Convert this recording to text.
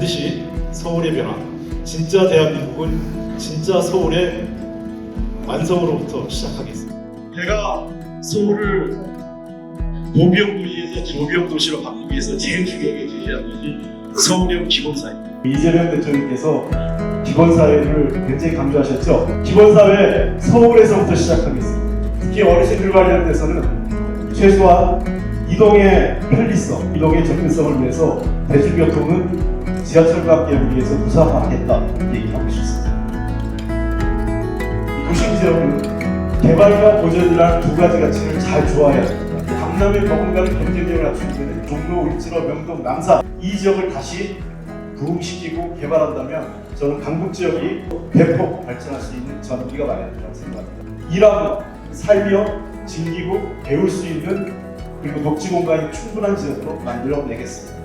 반드시 서울의 변화, 진짜 대한민국은 진짜 서울의 완성으로부터 시작하겠습니다. 제가 서울을 모병도시에서 조병 도시로 바꾸기 위해서 제일 중요하게 제시한 것이 서울형 기본사입니다. 이재명 대통령께서 기본사회를 굉장히 강조하셨죠. 기본사회 서울에서부터 시작하겠습니다. 특히 어르신들 관련돼서는 최소한 이동의 편리성, 이동의 접근성을 위해서 대중교통은 지하철과 함께 위해서 무사화하겠다 얘기하고 싶습니다. 이 도심 지역은 개발과 보존이라는 두 가지 가치를 잘 조화해야 됩니다. 강남의 버금가는 경쟁력을 갖추고 있는 종로, 울지로, 명동, 남산 이 지역을 다시 부흥시키고 개발한다면 저는 강북 지역이 대폭 발전할 수 있는 전기가 마련이라고 생각합니다. 일하고 살며 즐기고 배울 수 있는 그리고 녹지 공간이 충분한 지역으로 만들어내겠습니다.